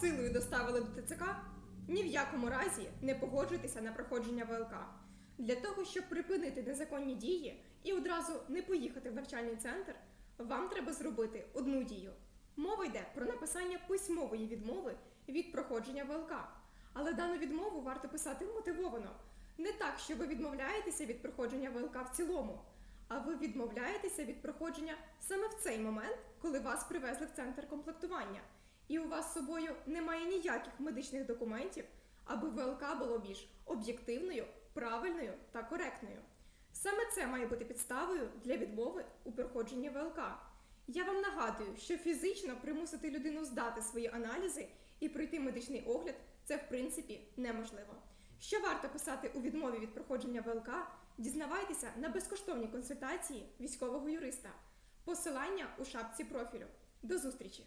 силою доставили до ТЦК, ні в якому разі не погоджуйтеся на проходження ВЛК. Для того, щоб припинити незаконні дії і одразу не поїхати в навчальний центр, вам треба зробити одну дію. Мова йде про написання письмової відмови від проходження ВЛК. Але дану відмову варто писати мотивовано. Не так, що ви відмовляєтеся від проходження ВЛК в цілому, а ви відмовляєтеся від проходження саме в цей момент, коли вас привезли в центр комплектування, і у вас з собою немає ніяких медичних документів, аби ВЛК було більш об'єктивною, правильною та коректною. Саме це має бути підставою для відмови у проходженні ВЛК. Я вам нагадую, що фізично примусити людину здати свої аналізи і пройти медичний огляд це в принципі неможливо. Що варто писати у відмові від проходження ВЛК, дізнавайтеся на безкоштовній консультації військового юриста. Посилання у шапці профілю. До зустрічі!